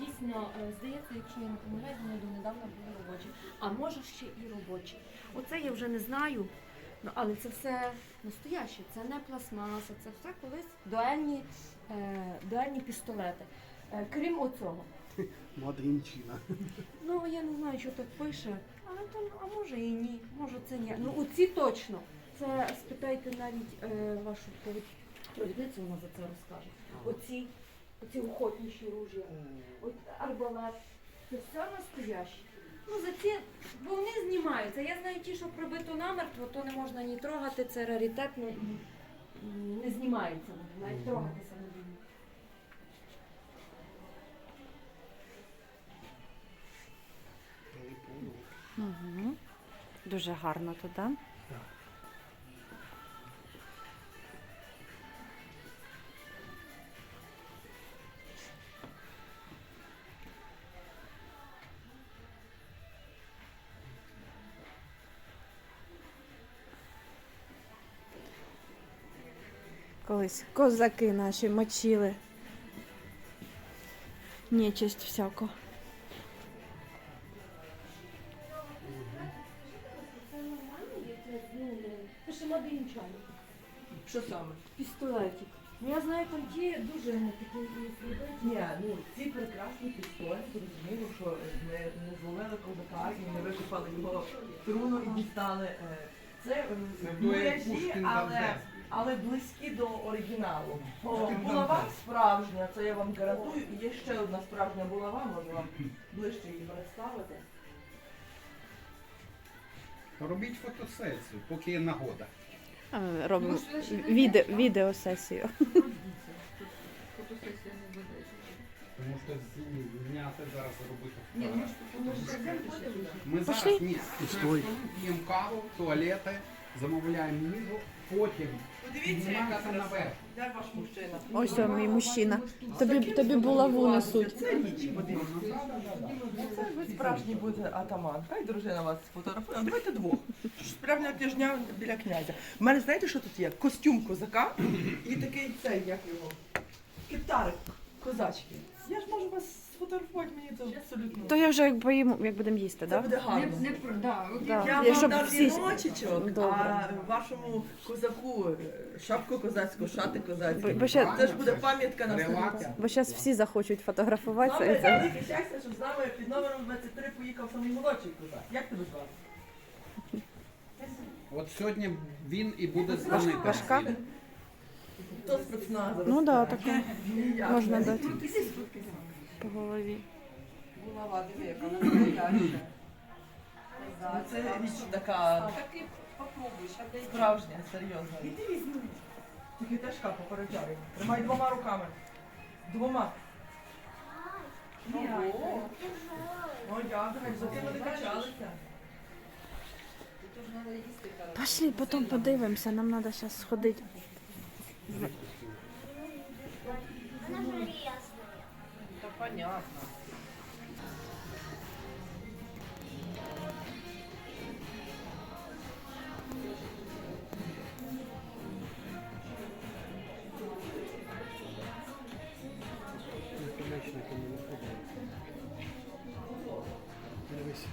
дійсно, е, здається, якщо я не помиляюсь, вони донедавна були робочі. А може ще і робочі. Оце я вже не знаю. Ну, але це все настояще, це не пластмаса, це все колись дуельні, е, дуельні пістолети. Е, крім оцього. Мадрінчина. Ну я не знаю, що так пише, але то, а може і ні, може це ні. Ну оці точно. Це спитайте навіть е, вашу провід- провідницю, вона за це розкаже. Оці, оці охотніші ружья, от арбалет, це все настояще. Ну за ці, бо вони знімаються. Я знаю ті, що пробито намертво, то не можна ні трогати, це раритетно не знімається, навіть трогатися не будуть. Угу. Дуже гарно тут, Колись козаки наші мочили. Нечисть ну, не- це ще. Що саме? Пістолетик. Ну я знаю, там ті дуже такі Ні, ну ці прекрасні пістолети, зрозуміло, що ми не зловили козака і не викопали його труну і дістали. е, Це муляжі, але. Але близькі до оригіналу. О, Булава справжня, це я вам гарантую. І є ще одна справжня булава, можу вам ближче її представити. Робіть фотосесію, поки є нагода. Робимо відео, відеосесію. Тому що зняти зараз робити Ні, ну, фотографії. ми зараз ні, п'ємо каву, туалети, замовляємо їжу, потім Подивіться, яка піднімаємося краса. наверх. Де ваш мужчина? Ось о, мій мужчина. Тобі, тобі булаву несуть. Це ніч, подивіться. Це ви справжній буде атаман. Хай дружина вас сфотографує. А Давайте двох. Справжня тижня біля князя. У мене знаєте, що тут є? Костюм козака і такий цей, як його? Кептарик козачки. Я ж можу вас сфотографувати, мені це абсолютно. То я вже як поїм, як будемо їсти, Це так? буде гарно. Не, не про да, от Да. Я Я вам щоб дам всі- віночечок, Добре. а вашому козаку е, шапку козацьку, шати козацькі. Бо, бо, ще, Це ж буде пам'ятка на все. бо зараз всі захочуть фотографуватися. Саме і це- велике щастя, що з нами під номером 23 поїхав самий молодший козак. Як тебе звати? От сьогодні він і буде дзвонити. Важка? Спецназовець? Ну да, таке можна дати по голові. Булава, диви, яка вона настояща. Ну, Це річ така справжня, серйозна. Іди візьми. Тільки теж попереджаю. Тримай двома руками. Двома. Ого. Ну, дякую, за тим вони качалися. Пошли, потім подивимося, нам треба зараз сходити. Она железная. Да понятно. Дивись.